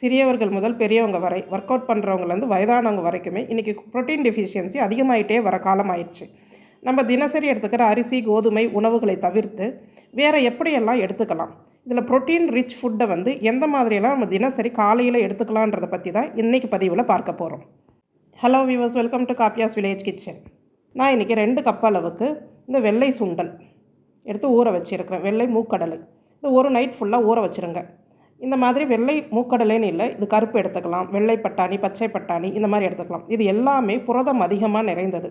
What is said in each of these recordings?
சிறியவர்கள் முதல் பெரியவங்க வரை ஒர்க் அவுட் பண்ணுறவங்கலேருந்து வயதானவங்க வரைக்குமே இன்றைக்கி ப்ரோட்டீன் டெஃபிஷியன்சி அதிகமாகிட்டே வர காலம் ஆயிடுச்சு. நம்ம தினசரி எடுத்துக்கிற அரிசி கோதுமை உணவுகளை தவிர்த்து வேறு எப்படியெல்லாம் எடுத்துக்கலாம்? இதில் ப்ரோட்டீன் ரிச் ஃபுட்டை வந்து எந்த மாதிரியெல்லாம் நம்ம தினசரி காலையில் எடுத்துக்கலான்றதை பற்றி தான் இன்றைக்கி பதிவில் பார்க்க போகிறோம் hello viewers welcome to Kappiyas village kitchen நான் இன்றைக்கி ரெண்டு கப் அளவுக்கு இந்த வெள்ளை சுண்டல் எடுத்து ஊற வச்சுருக்கிறேன். வெள்ளை மூக்கடலை. இது ஒரு நைட் ஃபுல்லாக ஊற வச்சுருங்க. இந்த மாதிரி வெள்ளை மூக்கடலைன்னு இல்லை இது கருப்பு எடுத்துக்கலாம் வெள்ளை பட்டாணி பச்சை பட்டாணி இந்த மாதிரி எடுத்துக்கலாம். இது எல்லாமே புரதம் அதிகமாக நிறைந்தது.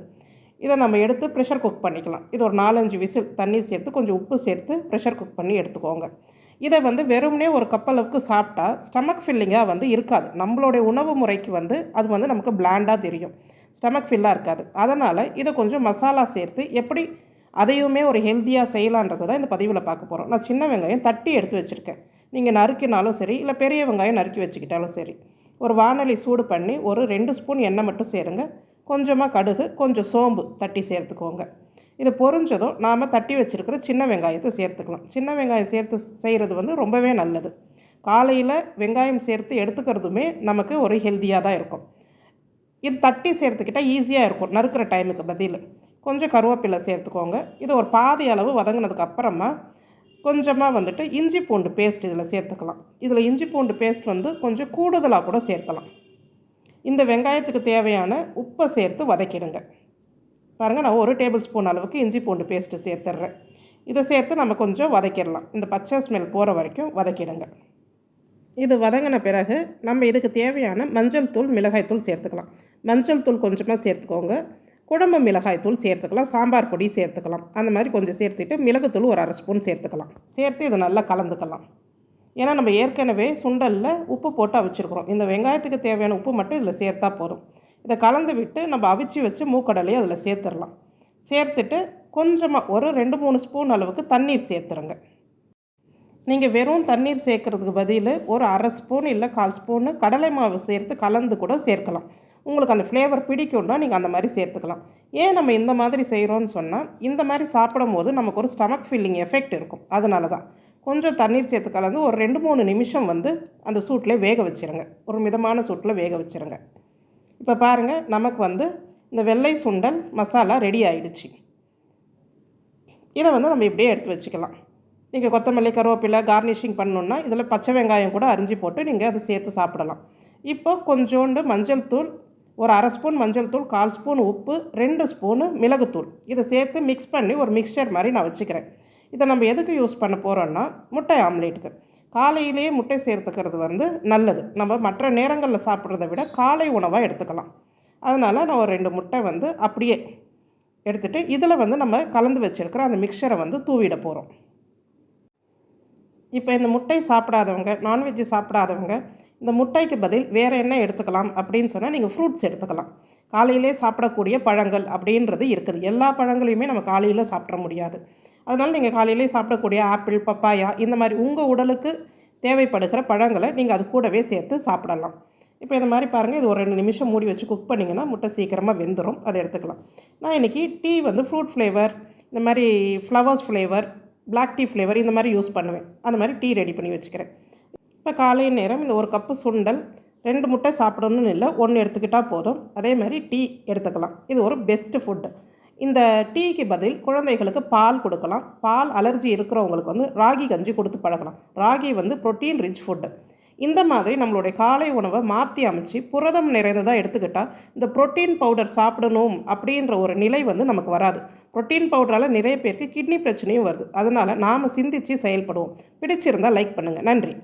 இதை நம்ம எடுத்து ப்ரெஷர் குக் பண்ணிக்கலாம். இது ஒரு நாலஞ்சு விசில் தண்ணி சேர்த்து கொஞ்சம் உப்பு சேர்த்து ப்ரெஷர் குக் பண்ணி எடுத்துக்கோங்க. இதை வந்து வெறும்னே ஒரு கப்பளவுக்கு சாப்பிட்டா ஸ்டமக் ஃபில்லிங்காக வந்து இருக்காது. நம்மளுடைய உணவு முறைக்கு வந்து அது வந்து நமக்கு பிளாண்டாக தெரியும். ஸ்டமக் ஃபில்லாக இருக்காது. அதனால் இதை கொஞ்சம் மசாலா சேர்த்து எப்படி அதையுமே ஒரு ஹெல்த்தியாக செய்யலான்றது தான் இந்த பதிவில் பார்க்க போகிறோம் நான் சின்ன வெங்காயம் தட்டி எடுத்து வச்சுருக்கேன். நீங்கள் நறுக்கினாலும் சரி இல்லை பெரிய வெங்காயம் நறுக்கி வச்சுக்கிட்டாலும் சரி ஒரு வானொலி சூடு பண்ணி ஒரு ரெண்டு ஸ்பூன் எண்ணெய் மட்டும் சேருங்க. கொஞ்சமாக கடுகு கொஞ்சம் சோம்பு தட்டி சேர்த்துக்கோங்க. இது பொரிஞ்சதும் நாம் தட்டி வச்சுருக்கிற சின்ன வெங்காயத்தை சேர்த்துக்கலாம். சின்ன வெங்காயம் சேர்த்து செய்கிறது வந்து ரொம்பவே நல்லது. காலையில் வெங்காயம் சேர்த்து எடுத்துக்கிறதுமே நமக்கு ஒரு ஹெல்த்தியாக தான் இருக்கும். இது தட்டி சேர்த்துக்கிட்டால் ஈஸியாக இருக்கும் நறுக்கிற டைமுக்கு பதில். கொஞ்சம் கருவேப்பிலை சேர்த்துக்கோங்க. இது ஒரு பாதி அளவு வதங்கினதுக்கு அப்புறமா கொஞ்சமாக வந்துட்டு இஞ்சி பூண்டு பேஸ்ட் இதில் சேர்த்துக்கலாம். இதில் இஞ்சி பூண்டு பேஸ்ட் வந்து கொஞ்சம் கூடுதலாக கூட சேர்க்கலாம். இந்த வெங்காயத்துக்கு தேவையான உப்பை சேர்த்து வதக்கிடுங்க. பாருங்கள் நான் ஒரு டேபிள் ஸ்பூன் அளவுக்கு இஞ்சி பூண்டு பேஸ்ட்டு சேர்த்துட்றேன் இதை சேர்த்து நம்ம கொஞ்சம் வதக்கிடலாம். இந்த பச்சை ஸ்மெல் போகிற வரைக்கும் வதக்கிடுங்க. இது வதங்கின பிறகு நம்ம இதுக்கு தேவையான மஞ்சள் தூள் மிளகாய் தூள் சேர்த்துக்கலாம். மஞ்சள் தூள் கொஞ்சமாக சேர்த்துக்கோங்க. குழம்பு மிளகாய் தூள் சேர்த்துக்கலாம் சாம்பார் பொடி சேர்த்துக்கலாம். அந்த மாதிரி கொஞ்சம் சேர்த்துட்டு மிளகுத்தூள் ஒரு அரை ஸ்பூன் சேர்த்துக்கலாம். சேர்த்து இதை நல்லா கலந்துக்கலாம். ஏன்னா நம்ம ஏற்கனவே சுண்டலில் உப்பு போட்டு அவிச்சிருக்கிறோம். இந்த வெங்காயத்துக்கு தேவையான உப்பு மட்டும் இதில் சேர்த்தா போதும். இதை கலந்து விட்டு நம்ம அவிச்சு வச்சு மூக்கடலையை அதில் சேர்த்துடலாம். சேர்த்துட்டு கொஞ்சமாக ஒரு ரெண்டு மூணு ஸ்பூன் அளவுக்கு தண்ணீர் சேர்த்துருங்க. நீங்கள் வெறும் தண்ணீர் சேர்க்குறதுக்கு பதில் ஒரு அரை ஸ்பூன் இல்லை கால் ஸ்பூனு கடலை மாவு சேர்த்து கலந்து கூட சேர்க்கலாம். உங்களுக்கு அந்த ஃப்ளேவர் பிடிக்கும்னா நீங்கள் அந்த மாதிரி சேர்த்துக்கலாம். ஏன் நம்ம இந்த மாதிரி செய்கிறோன்னு சொன்னால் இந்த மாதிரி சாப்பிடும் போது நமக்கு ஒரு ஸ்டமக் ஃபில்லிங் எஃபெக்ட் இருக்கும். அதனால தான் கொஞ்சம் தண்ணீர் சேர்த்து கலந்து ஒரு ரெண்டு மூணு நிமிஷம் வந்து அந்த சூட்டில் வேக வச்சுருங்க. ஒரு மிதமான சூட்டில் வேக வச்சுருங்க. இப்போ பாருங்கள் நமக்கு வந்து இந்த வெள்ளை சுண்டல் மசாலா ரெடி ஆகிடுச்சு இதை வந்து நம்ம இப்படியே எடுத்து வச்சுக்கலாம். நீங்கள் கொத்தமல்லி கருவேப்பிலை கார்னிஷிங் பண்ணணுன்னா இதில் பச்சை வெங்காயம் கூட அரிஞ்சு போட்டு நீங்கள் அதை சேர்த்து சாப்பிடலாம். இப்போ கொஞ்சோண்டு மஞ்சள் தூள் ஒரு அரை ஸ்பூன் மஞ்சள் தூள் கால் ஸ்பூன் உப்பு ரெண்டு ஸ்பூனு மிளகுத்தூள். இதை சேர்த்து மிக்ஸ் பண்ணி ஒரு மிக்சர் மாதிரி நான் வச்சுக்கிறேன். இதை நம்ம எதுக்கு யூஸ் பண்ண போகிறோன்னா முட்டை ஆம்லேட்டுக்கு. காலையிலேயே முட்டை சேர்த்துக்கிறது வந்து நல்லது. நம்ம மற்ற நேரங்களில் சாப்பிட்றத விட காலை உணவாக எடுத்துக்கலாம். அதனால் நான் ஒரு ரெண்டு முட்டை வந்து அப்படியே எடுத்துகிட்டு இதில் வந்து நம்ம கலந்து வச்சுருக்கிற அந்த மிக்சரை வந்து தூவிட போகிறோம் இப்போ இந்த முட்டை சாப்பிடாதவங்க நான்வெஜ்ஜு சாப்பிடாதவங்க இந்த முட்டைக்கு பதில் வேறு என்ன எடுத்துக்கலாம் அப்படின்னு சொன்னால் நீங்கள் ஃப்ரூட்ஸ் எடுத்துக்கலாம். காலையிலே சாப்பிடக்கூடிய பழங்கள் அப்படின்றது இருக்குது. எல்லா பழங்களையுமே நம்ம காலையில் சாப்பிட முடியாது. அதனால் நீங்கள் காலையிலே சாப்பிடக்கூடிய ஆப்பிள் பப்பாயா இந்த மாதிரி உங்கள் உடலுக்கு தேவைப்படுகிற பழங்களை நீங்கள் அது கூடவே சேர்த்து சாப்பிடலாம். இப்போ இந்த மாதிரி பாருங்கள் இது ஒரு ரெண்டு நிமிஷம் மூடி வச்சு குக் பண்ணிங்கன்னா முட்டை சீக்கிரமாக வெந்துடும் அதை எடுத்துக்கலாம். நான் இன்றைக்கி டீ வந்து ஃப்ரூட் ஃப்ளேவர் இந்த மாதிரி flowers flavour black tea flavour இந்த மாதிரி யூஸ் பண்ணுவேன். அந்த மாதிரி டீ ரெடி பண்ணி வச்சுக்கிறேன். இப்போ காலை நேரம் இந்த ஒரு கப்பு சுண்டல் ரெண்டு முட்டை சாப்பிடணும்னு இல்லை ஒன்று எடுத்துக்கிட்டால் போதும். அதே மாதிரி டீ எடுத்துக்கலாம். இது ஒரு பெஸ்ட்டு ஃபுட்டு இந்த டீக்கு பதில் குழந்தைகளுக்கு பால் கொடுக்கலாம். பால் அலர்ஜி இருக்கிறவங்களுக்கு வந்து ராகி கஞ்சி கொடுத்து பழகலாம். ராகி வந்து ப்ரோட்டீன் ரிச் ஃபுட்டு இந்த மாதிரி நம்மளுடைய காலை உணவை மாற்றி அமைச்சு புரதம் நிறைந்ததாக எடுத்துக்கிட்டால் இந்த ப்ரோட்டீன் பவுடர் சாப்பிடணும் அப்படின்ற ஒரு நிலை வந்து நமக்கு வராது. ப்ரோட்டீன் பவுடரால் நிறைய பேருக்கு கிட்னி பிரச்சனையும் வருது. அதனால் நாம் சிந்தித்து செயல்படுவோம். பிடிச்சிருந்தால் லைக் பண்ணுங்கள் நன்றி.